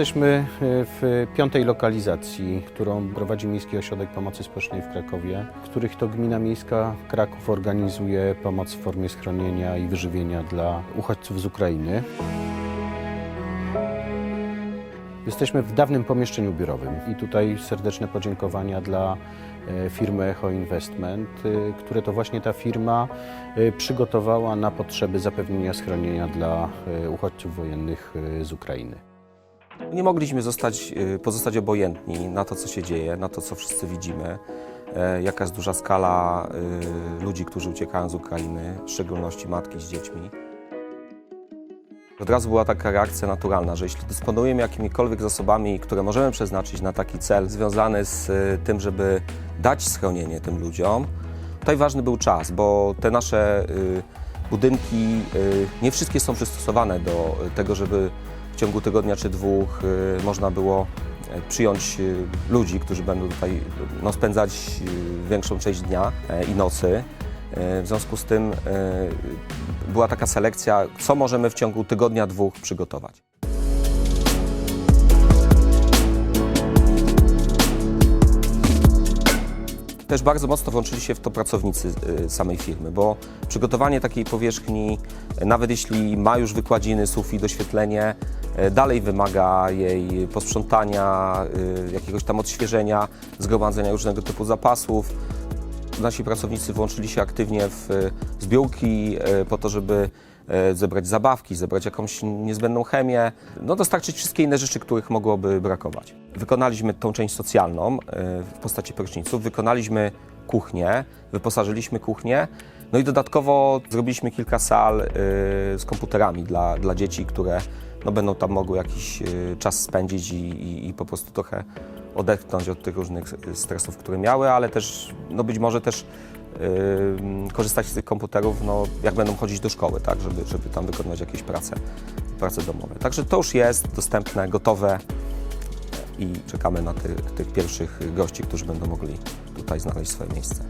Jesteśmy e, w piątej lokalizacji, którą prowadzi Miejski Ośrodek Pomocy Społecznej w Krakowie, których to Gmina Miejska Kraków organizuje pomoc w formie schronienia i wyżywienia dla uchodźców z Ukrainy. Jesteśmy w dawnym pomieszczeniu biurowym i tutaj serdeczne podziękowania dla e, firmy Echo Investment, e, które to właśnie ta firma przygotowała na potrzeby zapewnienia schronienia dla uchodźców wojennych z Ukrainy. Nie mogliśmy zostać, y, pozostać obojętni na to, co się dzieje, na to, co wszyscy widzimy. E, Jaka jest duża skala y, ludzi, którzy uciekają z Ukrainy, w szczególności matki z dziećmi. Od razu była taka reakcja naturalna, że jeśli dysponujemy jakimikolwiek zasobami, które możemy przeznaczyć na taki cel związany z y, tym, żeby dać schronienie tym ludziom, tutaj ważny był czas, bo te nasze budynki nie wszystkie są przystosowane do tego, żeby w ciągu tygodnia czy dwóch y, można było e, przyjąć y, ludzi, którzy będą tutaj no, spędzać y, większą część dnia e, i nocy. E, W związku z tym była taka selekcja, co możemy w ciągu tygodnia, dwóch przygotować. Też bardzo mocno włączyli się w to pracownicy y, samej firmy, bo przygotowanie takiej powierzchni, y, nawet jeśli ma już wykładziny, sufit, doświetlenie, y, dalej wymaga jej posprzątania, y, jakiegoś tam odświeżenia, zgromadzenia różnego typu zapasów. Nasi pracownicy włączyli się aktywnie w y, zbiórki po to, żeby zebrać zabawki, zebrać jakąś niezbędną chemię, no dostarczyć wszystkie inne rzeczy, których mogłoby brakować. Wykonaliśmy tą część socjalną y, w postaci pryszniców, wykonaliśmy kuchnię, wyposażyliśmy kuchnię, no i dodatkowo zrobiliśmy kilka sal y, z komputerami dla, dla dzieci, które no, będą tam mogły jakiś czas spędzić i, i, i po prostu trochę odetchnąć od tych różnych stresów, które miały, ale też no być może też korzystać z tych komputerów, no, jak będą chodzić do szkoły, tak, żeby, żeby tam wykonywać jakieś prace, prace domowe. Także to już jest dostępne, gotowe i czekamy na tych, tych pierwszych gości, którzy będą mogli tutaj znaleźć swoje miejsce.